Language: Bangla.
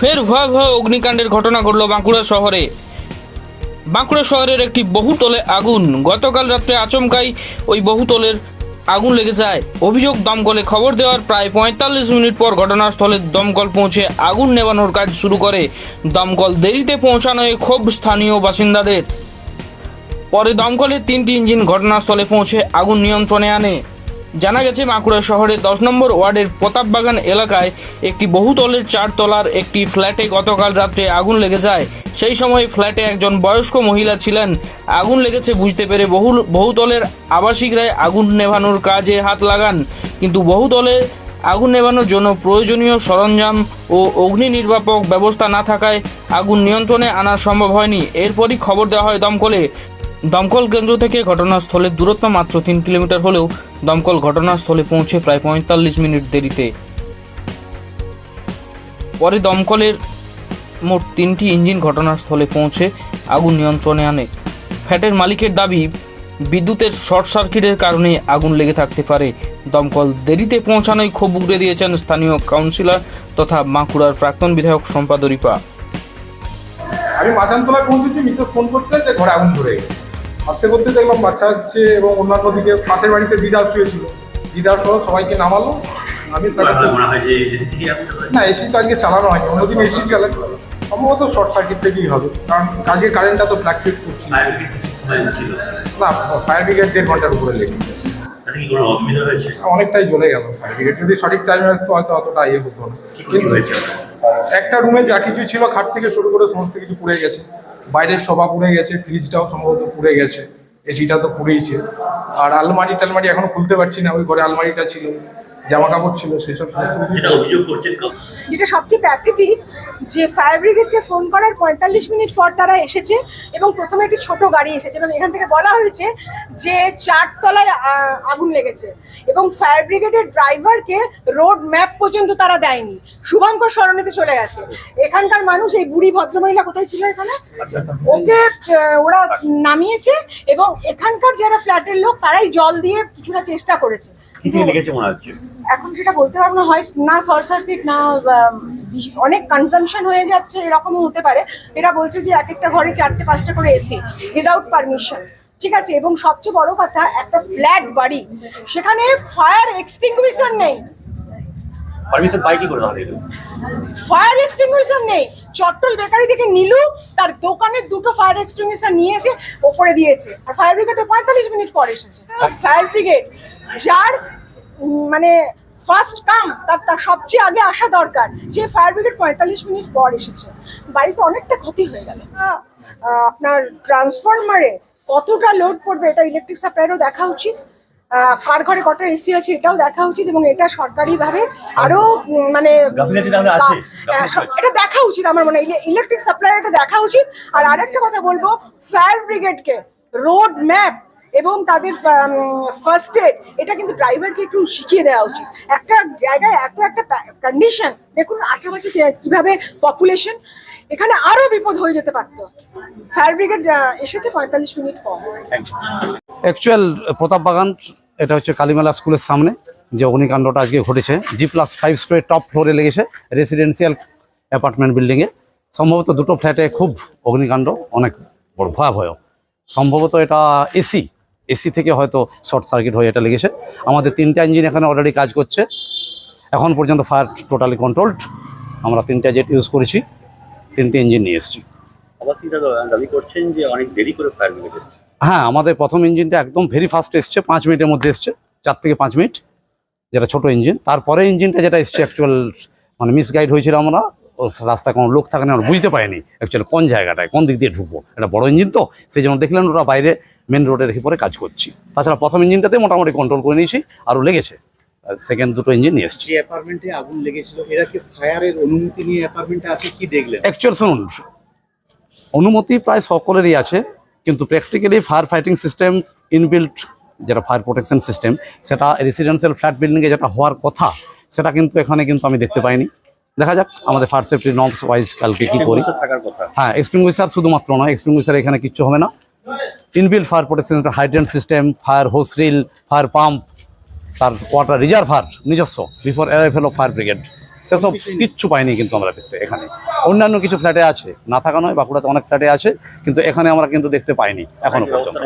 ফের ভয়াবহ অগ্নিকাণ্ডের ঘটনা ঘটল বাঁকুড়া শহরে। বাঁকুড়া শহরের একটি বহুতলে আগুন। গতকাল রাত্রে আচমকাই ওই বহুতলের আগুন লেগে যায়। অভিযোগ, দমকলে খবর দেওয়ার প্রায় পঁয়তাল্লিশ মিনিট পর ঘটনাস্থলে দমকল পৌঁছে আগুন নেভানোর কাজ শুরু করে। দমকল দেরিতে পৌঁছানোয় ক্ষোভ স্থানীয় বাসিন্দাদের। পরে দমকলের তিনটি ইঞ্জিন ঘটনাস্থলে পৌঁছে আগুন নিয়ন্ত্রণে আনে। জানা গেছে বাঁকুড়া শহরের দশ নম্বর ওয়ার্ডের প্রতাপবাগান এলাকায় একটি বহুতলের চারতলার একটি ফ্ল্যাটে গতকাল রাত্রে আগুন লেগে যায়। সেই সময় ফ্ল্যাটে একজন বয়স্ক মহিলা ছিলেন। আগুন লেগেছে বুঝতে পেরে বহু বহুতলের আবাসিকরাই আগুন নেভানোর কাজে হাত লাগান। কিন্তু বহুতলে আগুন নেভানোর জন্য প্রয়োজনীয় সরঞ্জাম ও অগ্নি নির্বাপক ব্যবস্থা না থাকায় আগুন নিয়ন্ত্রণে আনা সম্ভব হয়নি। এরপরই খবর দেওয়া হয় দমকলে। দমকল কেন্দ্র থেকে ঘটনাস্থলের দূরত্ব মাত্র তিন কিলোমিটার হলেও দমকল ঘটনাস্থলে পৌঁছে প্রায় পঁয়তাল্লিশ মিনিট দেরিতে। পরে দমকলের মোট তিনটি ইঞ্জিন ঘটনাস্থলে পৌঁছে আগুন নিয়ন্ত্রণে আনে। ফ্যাটের মালিকের দাবি, বিদ্যুতের শর্ট সার্কিটের কারণে আগুন লেগে থাকতে পারে। দমকল দেরিতে পৌঁছানোয় ক্ষোভ উগড়ে দিয়েছেন স্থানীয় কাউন্সিলর তথা বাঁকুড়ার প্রাক্তন বিধায়ক সম্পাদরিপা। আমি মাঝানতলায় পৌঁছেছি, মিসেস ফোন করছে যে ঘরে আগুন ধরে। গেছে আস্তে করতে দেখলাম বাচ্চা হচ্ছে এবং অন্যান্য দিকে পাশের বাড়িতে দিদার শুয়েছিল। দিদার সহ সবাইকে নামালো। আমি? না এসি তো আজকে চালানো হয়নি। অন্যদিন এসি চালানো সম্ভবত শর্ট সার্কিট থেকেই হবে। কারণ কাজের কারেন্টটা তো ফ্ল্যাকচুয়েট করছিল। না ফায়ার ব্রিগেড দেড় ঘণ্টার উপরে লেগে গেছে। অনেকটাই জ্বলে গেল। ফায়ার ব্রিগেড যদি সঠিক টাইমে আসতো হয়তো অতটা ইয়ে হতো না। কি ক্ষতি হয়েছে? একটা রুমে যা কিছু ছিল খাট থেকে শুরু করে সমস্ত কিছু পুড়ে গেছে। বাইরের সবা পুড়ে গেছে ফ্রিজটাও সম্ভবত পুড়ে গেছে এসিটা তো পুড়েইছে। আর আলমারি টালমারি এখনও খুলতে পারছি না ওই ঘরে আলমারিটা ছিল জামা কাপড় ছিল সেসব যেটা সবচেয়ে প্যাথেটিক যে ফায়ার ব্রিগেডকে ফোন করার পঁয়তাল্লিশ মিনিট পর তারা এসেছে এবং প্রথমে একটি ছোট গাড়ি এসেছে এবং এখান থেকে বলা হয়েছে যে চারতলায় আ- আগুন লেগেছে। এবং ফায়ার ব্রিগেডের ড্রাইভারকে রোড ম্যাপ পর্যন্ত তারা দেয়নি। শুভঙ্কর সরণিতে চলে গেছে। এখানকার মানুষ এই বুড়ি ভদ্রমহিলা কোথায় ছিল এখানে? ওকে ওরা নামিয়েছে এবং এখানকার যারা ফ্ল্যাটের লোক তারাই জল দিয়ে কিছুটা চেষ্টা করেছে। এখন সেটা বলতে পারব না হয় না শর্ট সার্কিট না অনেক কনজামশন হয়ে যাচ্ছে এরকমও হতে পারে। এরা বলছে যে এক একটা ঘরে চারটে পাঁচটা করে এসি উইদাউট পারমিশন ঠিক আছে এবং সবচেয়ে বড় কথা একটা ফ্ল্যাট বাড়ি। সেখানে ফায়ার এক্সটিংগুইশার নেই। পারমিশন পাই কি করে এগুলো? ফায়ার এক্সটিংগুইশার নেই। চট্টল বেকারি থেকে নীলু তার দোকানের দুটো ফায়ার এক্সটিংগুইশার নিয়ে এসে ওপরে দিয়েছে। আর ফায়ার ব্রিগেডে পঁয়তাল্লিশ মিনিট পর এসেছে। ফায়ার ব্রিগেড যার মানে ফার্স্ট কাম, তার তার সবচেয়ে আগে আসা দরকার যে ফায়ার ব্রিগেড পঁয়তাল্লিশ মিনিট পর এসেছে। বাড়িতে অনেকটা ক্ষতি হয়ে গেল। আপনার ট্রান্সফরমারে কতটা লোড পড়বে এটা ইলেকট্রিক সাপ্লাইয়েরও দেখা উচিত। কার ঘরে কটা এসি আছে এটাও দেখা উচিত এবং এটা সরকারিভাবে আরও মানে এটা দেখা উচিত আমার মনে হয়। ইলেকট্রিক সাপ্লাই এটা দেখা উচিত। আর আরেকটা কথা বলব ফায়ার ব্রিগেডকে রোড ম্যাপ এবং তাদের ফার্স্ট এড এটা কিন্তু ড্রাইভারকে একটু শিখিয়ে দেওয়া উচিত। একটা জায়গায় এত একটা কন্ডিশন দেখুন আশেপাশে কি- কীভাবে পপুলেশন এখানে আরও বিপদ হয়ে যেতে পারতো। ফায়ার ব্রিগেড এসেছে পঁয়তাল্লিশ মিনিট পর। অ্যাকচুয়াল প্রতাপ বাগান এটা হচ্ছে কালীমেলা স্কুলের সামনে, যে অগ্নিকাণ্ডটা আজকে ঘটেছে। জি প্লাস ফাইভ স্টোরে টপ ফ্লোরে লেগেছে রেসিডেন্সিয়াল অ্যাপার্টমেন্ট বিল্ডিংয়ে সম্ভবত দুটো ফ্ল্যাটে খুব অগ্নিকাণ্ড, অনেক বড়, ভয়াবহ। সম্ভবত এটা এসি এসি থেকে হয়তো শর্ট সার্কিট হয়ে এটা লেগেছে। আমাদের তিনটা ইঞ্জিন এখানে অলরেডি কাজ করছে। এখন পর্যন্ত ফায়ার টোটালি কন্ট্রোলড আমরা তিনটা জেট ইউজ করেছি, তিনটে ইঞ্জিন নিয়ে এসেছি। দাবি করছেন যে অনেক দেরি করে ফায়ার হ্যাঁ আমাদের প্রথম ইঞ্জিনটা একদম ভেরি ফাস্ট এসছে পাঁচ মিনিটের মধ্যে এসছে চার থেকে পাঁচ মিনিট যেটা ছোট ইঞ্জিন। তারপরে ইঞ্জিনটা যেটা এসছে অ্যাকচুয়াল মানে মিসগাইড হয়েছিল আমরা রাস্তায় কোনো লোক থাকে না আমরা বুঝতে পারিনি অ্যাকচুয়ালি কোন জায়গাটায় কোন দিক দিয়ে ঢুকবো। এটা বড় ইঞ্জিন তো সেই জন্য দেখলেন ওরা বাইরে মেন রোডে রেখে পরে কাজ করছি। তাছাড়া প্রথম ইঞ্জিনটাতে মোটামুটি কন্ট্রোল করে নিয়েছি আরও লেগেছে। সেকেন্ড দুটো ইঞ্জিন নিয়ে এসছি। অ্যাপার্টমেন্টে আগুন লেগেছিল এরা কি ফায়ারের অনুমতি নিয়ে অ্যাপার্টমেন্টে আছে কি দেখলেন? অ্যাকচুয়াল শুনুন অনুমতি প্রায় সকলেরই আছে কিন্তু practically fire fighting system inbuilt যেটা ফায়ার প্রোটেকশন সিস্টেম সেটা রেসিডেন্সিয়াল ফ্ল্যাট বিল্ডিংয়ে যেটা হওয়ার কথা সেটা কিন্তু এখানে কিন্তু আমি দেখতে পাইনি। দেখা যাক আমাদের ফায়ার সেফটি নর্মস ওয়াইজ কালকে কি করি। হ্যাঁ এক্সটিংগুইশার শুধুমাত্র নয় এক্সটিংগুইশার এখানে কিচ্ছু হবে না। Inbuilt fire protection hydrant system fire hose reel fire pump তার ওয়াটার রিজার্ভার নিজস্ব before arrival of fire brigade সেসব কিচ্ছু পাইনি কিন্তু আমরা দেখতে এখানে। অন্যান্য কিছু ফ্ল্যাটে আছে। না থাকা নয় বাঁকুড়াতে অনেক ফ্ল্যাটে আছে কিন্তু এখানে আমরা কিন্তু দেখতে পাইনি এখনও পর্যন্ত।